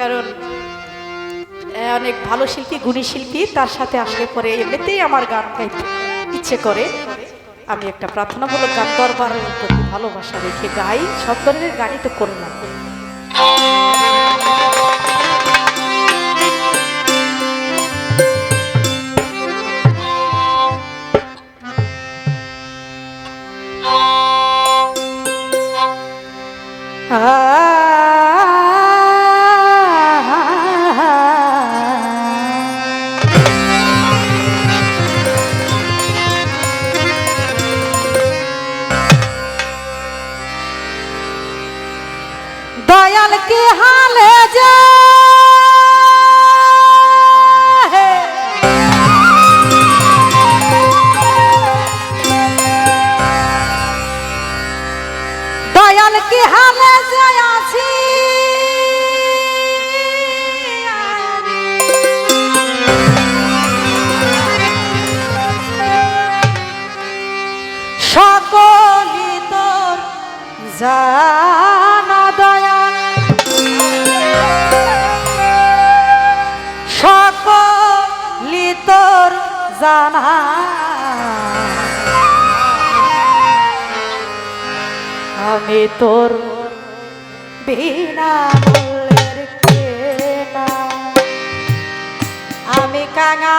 কারণ অনেক ভালো শিল্পী, গুণী শিল্পী, তার সাথে আসলে পরে এমনিতেই আমার গান গাইতে ইচ্ছে করে। আমি একটা প্রার্থনামূলক গান দরবারের প্রতি ভালোবাসা রেখে গাই, সব ধরনের গানই তো করলাম দয়াল জানা দয়াল সকলি তোর জানা। আমি তোর বিনা মূল্যের কেনা। আমি কাঙা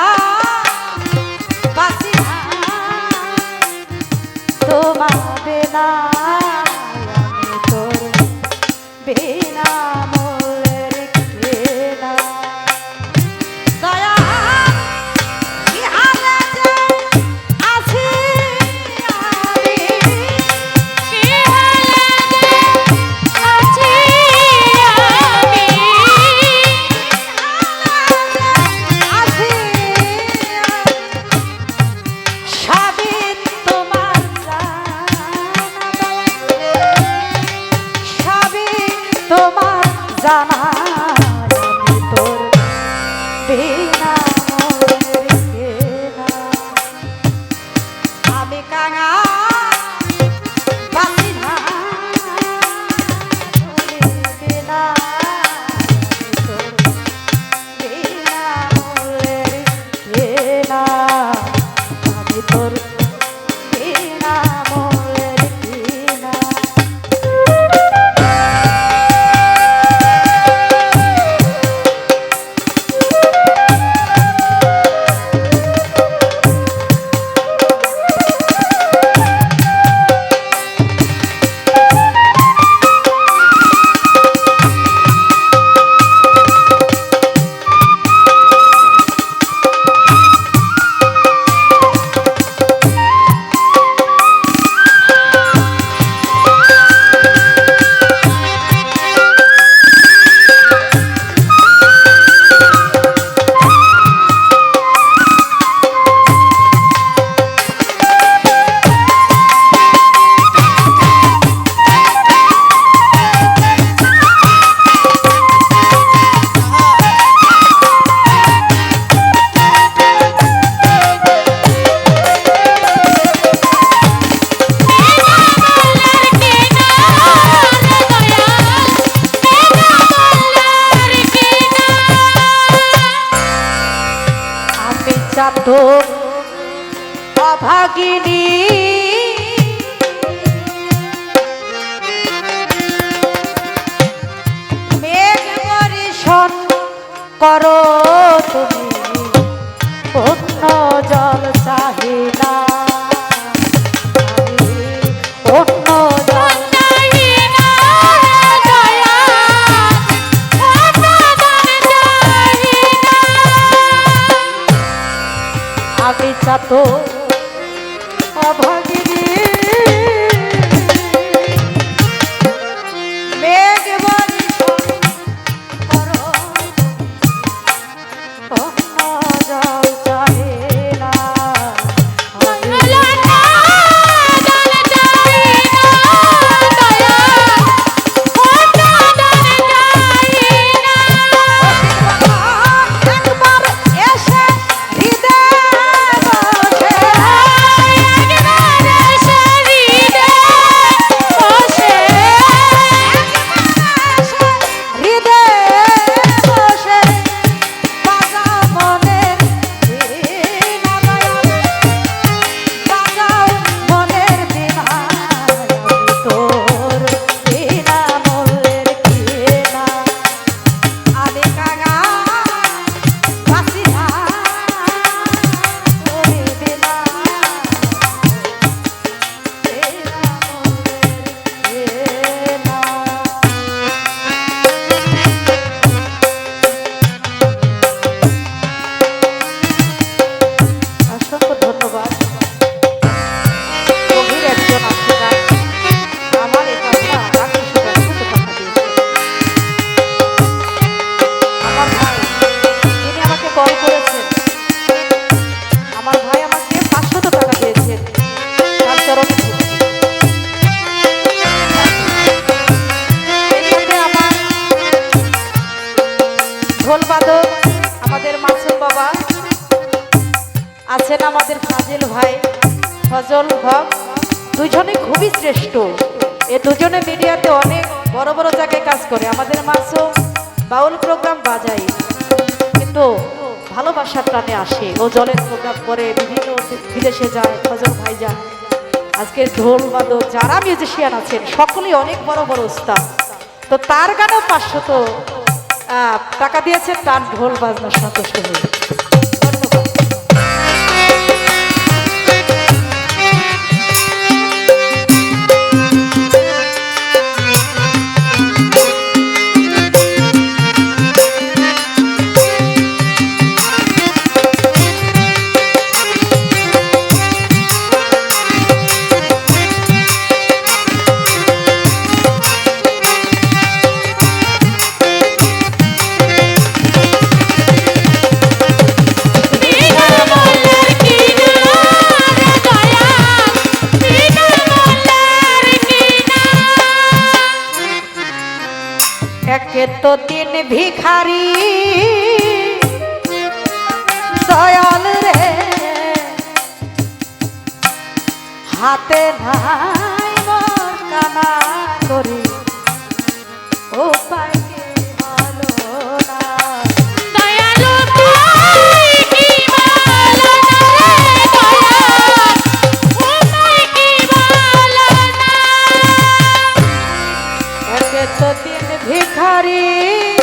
অভাগিনী মেঘ বরিশন করো তুমি অন্য জল চাহিনা আমি অন্য এ দুজনে মিডিয়াতে অনেক বড় বড় জায়গায় কাজ করে। আমাদের মাসও বাউল প্রোগ্রাম বাজাই কিন্তু ভালোবাসার টানে আসে। ও জলের প্রোগ্রাম করে, বিভিন্ন বিদেশে যায়, ফজল ভাই যায়। আজকে ঢোল বাদক যারা মিউজিশিয়ান আছেন, সকলেই অনেক বড় বড় উস্তাদ। তো তার গানও পাঁচশত টাকা দিয়েছেন, তার ঢোল বাজনা সন্তুষ্ট হয়ে। তো ভিখারি দয়াল রে হাতে নাই। তিন ভিখারি?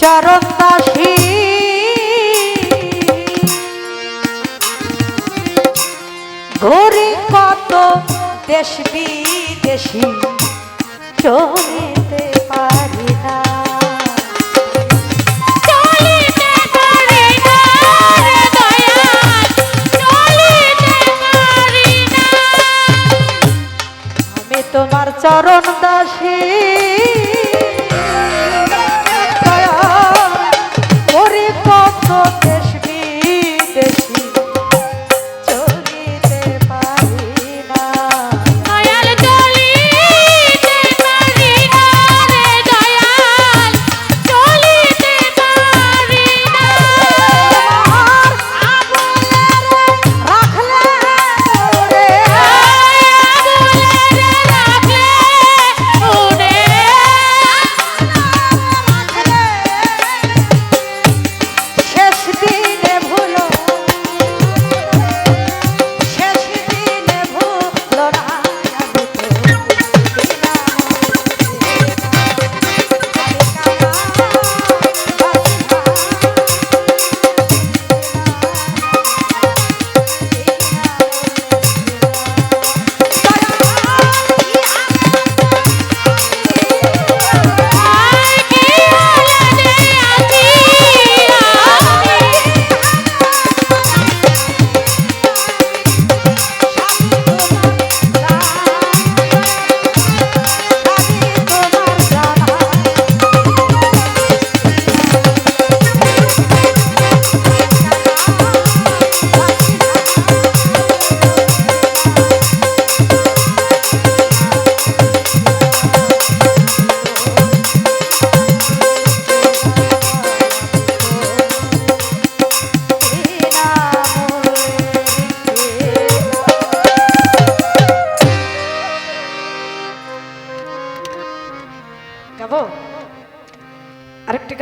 চরণ দাসী ঘুরি কত দেশ বিদেশি চলিতে পারি না। তোমার চরণ দাসী।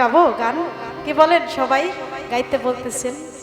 গাবো গান। কি বলেন সবাই? গাইতে বলতেছেন।